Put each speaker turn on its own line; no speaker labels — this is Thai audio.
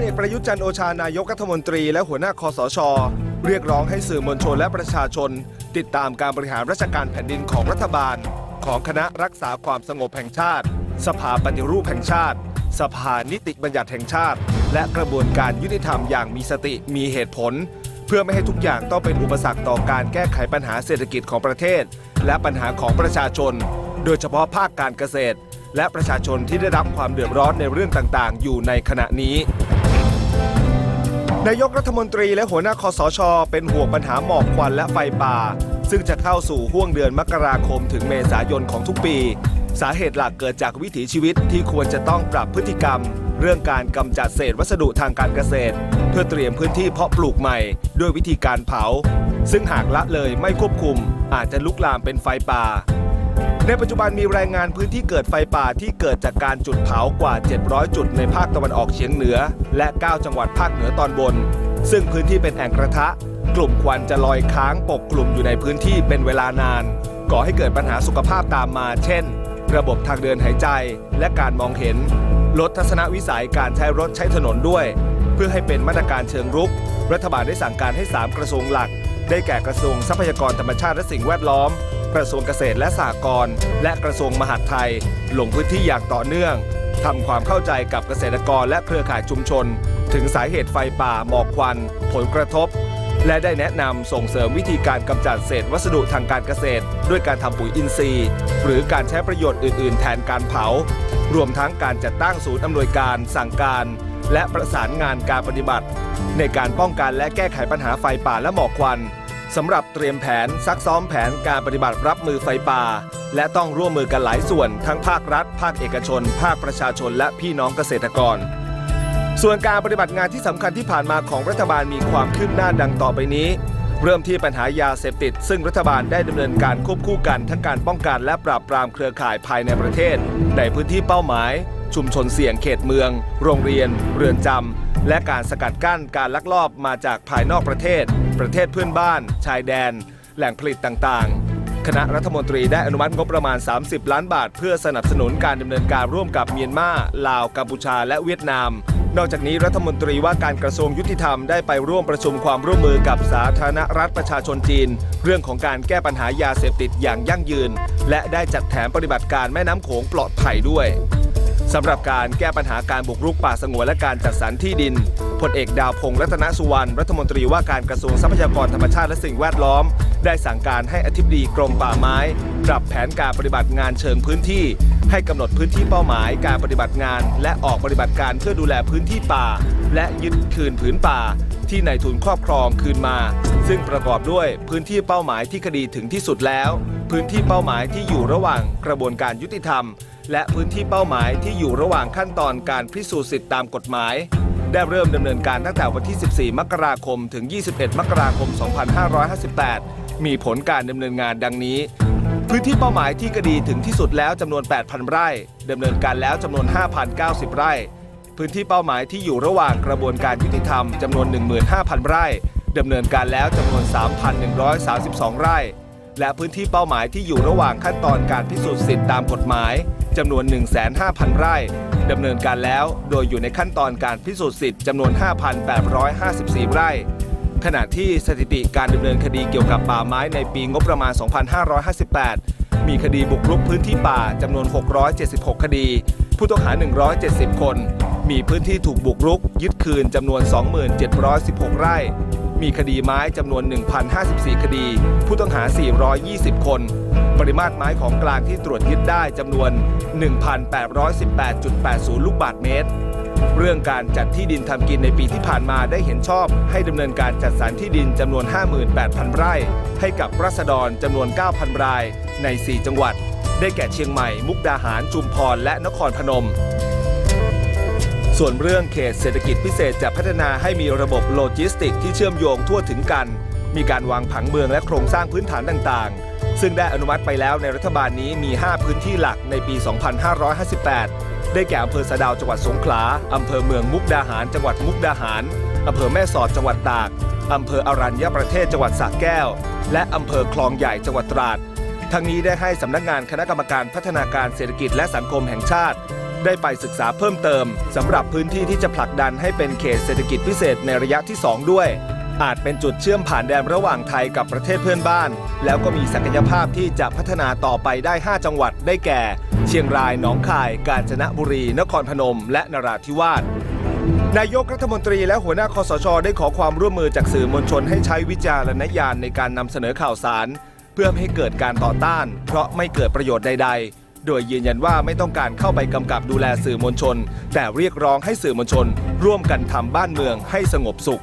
เอกประยุทธ์จันโอชานายกรัฐมนตรีและหัวหน้าคอสช เรียกร้องให้สื่อมวลชนและประชาชน ติดตามการบริหารราชการแผ่นดินของรัฐบาล ของคณะรักษาความสงบแห่งชาติ สภาปฏิรูปแห่งชาติ สภานิติบัญญัติแห่งชาติ และกระบวนการยุติธรรมอย่างมีสติมีเหตุผล เพื่อไม่ให้ทุกอย่างต้องเป็นอุปสรรคต่อการแก้ไขปัญหาเศรษฐกิจของประเทศ และปัญหาของประชาชน โดยเฉพาะภาคการเกษตร และประชาชนที่ได้รับความเดือดร้อนในเรื่องต่างๆ อยู่ในขณะนี้ นายกรัฐมนตรีและหัวหน้าคอสช เป็นห่วงปัญหาหมอกควันและไฟป่า ซึ่งจะเข้าสู่ห่วงเดือนมกราคมถึงเมษายนของทุกปี สาเหตุหลักเกิดจากวิถีชีวิตที่ควรจะต้องปรับพฤติกรรม เรื่องการกำจัดเศษวัสดุทางการเกษตร เพื่อเตรียมพื้นที่เพาะปลูกใหม่ ด้วยวิธีการเผา ซึ่งหากละเลยไม่ควบคุม อาจจะลุกลามเป็นไฟป่า ในปัจจุบันมีรายงานพื้นที่เกิดไฟป่าที่เกิดจากการจุดเผากว่า 700 จุดในภาคตะวันออกเฉียงเหนือ และ 9 จังหวัดภาคเหนือตอนบน ซึ่งพื้นที่เป็นแอ่งกระทะ กลุ่มควันจะลอยค้างปกกลุ่มอยู่ในพื้นที่เป็นเวลานาน ก่อให้เกิดปัญหาสุขภาพตามมา เช่น ระบบทางเดินหายใจและการมองเห็น ลดทัศนวิสัยการใช้รถใช้ถนนด้วย เพื่อให้เป็นมาตรการเชิงรุก รัฐบาลได้สั่งการให้ 3 กระทรวงหลัก ได้แก่กระทรวงทรัพยากรธรรมชาติและสิ่งแวดล้อม กระทรวงเกษตรและสหกรณ์และกระทรวงมหาดไทย ลงพื้นที่อย่างต่อเนื่องทำความเข้าใจกับเกษตรกรและเครือข่ายชุมชน ถึงสาเหตุไฟป่าหมอกควัน ผลกระทบ และได้แนะนำส่งเสริมวิธีการกำจัดเศษวัสดุทางการเกษตร ด้วยการทำปุ๋ยอินทรีย์ หรือการใช้ประโยชน์อื่น ๆ แทนการเผา รวมทั้งการจัดตั้งศูนย์อำนวยการสั่งการ และประสานงานการปฏิบัติ ในการป้องกันและแก้ไขปัญหาไฟป่าและหมอกควัน สำหรับเตรียมแผนซักซ้อมแผนการปฏิบัติรับมือไฟป่า และต้องร่วมมือกันหลายส่วนทั้งภาครัฐ ภาคเอกชน ภาคประชาชน และพี่น้องเกษตรกร ส่วนการปฏิบัติงานที่สำคัญที่ผ่านมาของรัฐบาลมีความคืบหน้าดังต่อไปนี้ เริ่มที่ปัญหายาเสพติด ซึ่งรัฐบาลได้ดำเนินการควบคู่กันทั้งการป้องกันและปราบปรามเครือข่ายภายในประเทศ ในพื้นที่เป้าหมาย ชุมชนเสี่ยงเขตเมือง โรงเรียน เรือนจำ และการสกัดกั้นการลักลอบมาจากภายนอกประเทศ ประเทศเพื่อนบ้าน ชายแดน แหล่งผลิตต่างๆ คณะรัฐมนตรีได้อนุมัติงบประมาณ 30 ล้านบาท เพื่อสนับสนุนการดำเนินการร่วมกับเมียนมา ลาว กัมพูชา และเวียดนาม นอกจากนี้รัฐมนตรีว่าการกระทรวงยุติธรรมได้ไปร่วมประชุมความร่วมมือกับสาธารณรัฐประชาชนจีน เรื่องของการแก้ปัญหายาเสพติดอย่างยั่งยืน และได้จัดแถมปฏิบัติการแม่น้ำโขงปลอดภัยด้วย สำหรับการแก้ปัญหาการบุกรุกป่าสงวนและการจัดสรรที่ดินพลเอกดาวพงษ์รัตนสุวรรณรัฐมนตรีว่าการกระทรวงทรัพยากรธรรมชาติและสิ่งแวดล้อม ได้สั่งการให้อธิบดีกรมป่าไม้ ปรับแผนการปฏิบัติงานเชิงพื้นที่ ให้กำหนดพื้นที่เป้าหมายการปฏิบัติงาน และออกปฏิบัติการเพื่อดูแลพื้นที่ป่า และยึดคืนผืนป่า ที่นายทุนครอบครองคืนมา ซึ่งประกอบด้วยพื้นที่เป้าหมายที่คดีถึงที่สุดแล้ว พื้นที่เป้าหมายที่อยู่ระหว่างกระบวนการยุติธรรม และพื้นที่เป้าหมายที่อยู่ระหว่างขั้นตอนการพิสูจน์สิทธิตามกฎหมาย ได้เริ่มดำเนินการตั้งแต่วันที่ 14 มกราคม ถึง 21 มกราคม 2558 มีผลการดำเนินงานดังนี้ พื้นที่เป้าหมายที่คดีถึงที่สุดแล้วจำนวน 8,000 ไร่ดำเนินการแล้วจำนวน 5,090 ไร่ พื้นที่เป้าหมายที่อยู่ระหว่างกระบวนการยุติธรรมจำนวน 15,000 ไร่ ดำเนินการแล้วจำนวน 3,132 ไร่ และพื้นที่เป้าหมายที่อยู่ระหว่างขั้นตอนการพิสูจน์สิทธิ์ตามกฎหมายจำนวน 15,000 ไร่ดำเนินการแล้วโดยอยู่ในขั้นตอนการพิสูจน์สิทธิ์จำนวน 5,854 ไร่ ขณะที่สถิติการดำเนินคดีเกี่ยวกับป่าไม้ในปีงบประมาณ 2558 มีคดีบุกรุกพื้นที่ป่าจำนวน 676 คดี ผู้ต้องหา 170 คน มีพื้นที่ถูกบุกรุก ยึดคืนจำนวน 2716 ไร่ มีคดีไม้จำนวน 1,054 คดี ผู้ต้องหา 420 คน ปริมาตรไม้ของกลางที่ตรวจยึดได้จำนวน 1,818.80 ลูกบาทเมตร เรื่องการจัดที่ดินทำกินในปีที่ผ่านมาได้เห็นชอบ ให้ดำเนินการจัดสรรที่ดินจำนวน 58,000 ไร่ ให้กับรัษฎรจำนวน 9,000 รายใน 4 จังหวัด ได้แก่เชียงใหม่ มุกดาหาร จุมพร และนครพนม ส่วนเรื่องเขตเศรษฐกิจพิเศษจะพัฒนาให้มีระบบโลจิสติกที่เชื่อมโยงทั่วถึงกัน มีการวางผังเมืองและโครงสร้างพื้นฐานต่างๆ ซึ่งได้อนุมัติไปแล้วในรัฐบาลนี้มี 5 พื้นที่หลักในปี 2558 ได้แก่อำเภอสะดาวจังหวัดสงขลาอำเภอเมืองมุกดาหาร จังหวัดมุกดาหารอำเภอแม่สอดจังหวัดตากอำเภออรัญญประเทศจังหวัดสระแก้ว และอำเภอคลองใหญ่จังหวัดตราดทั้งนี้ได้ให้สำนักงานคณะกรรมการพัฒนาการเศรษฐกิจและสังคมแห่งชาติ ได้ไปศึกษาเพิ่มเติมสำหรับพื้นที่ที่จะผลักดันให้เป็นเขตเศรษฐกิจพิเศษในระยะที่ 2 ด้วย อาจเป็นจุดเชื่อมผ่านแดนระหว่างไทยกับประเทศเพื่อนบ้าน แล้วก็มีศักยภาพที่จะพัฒนาต่อไปได้ 5 จังหวัดได้แก่ เชียงราย หนองคาย กาญจนบุรี นครพนม และนราธิวาสนายกรัฐมนตรีและหัวหน้าคอสช ได้ขอความร่วมมือจากสื่อมวลชนให้ใช้วิจารณญาณในการนำเสนอข่าวสาร เพื่อไม่ให้เกิดการต่อต้าน เพราะไม่เกิดประโยชน์ใด ๆ โดยยืนยันว่าไม่ต้องการเข้าไปกำกับดูแลสื่อมวลชน แต่เรียกร้องให้สื่อมวลชน ร่วมกันทำบ้านเมืองให้สงบสุข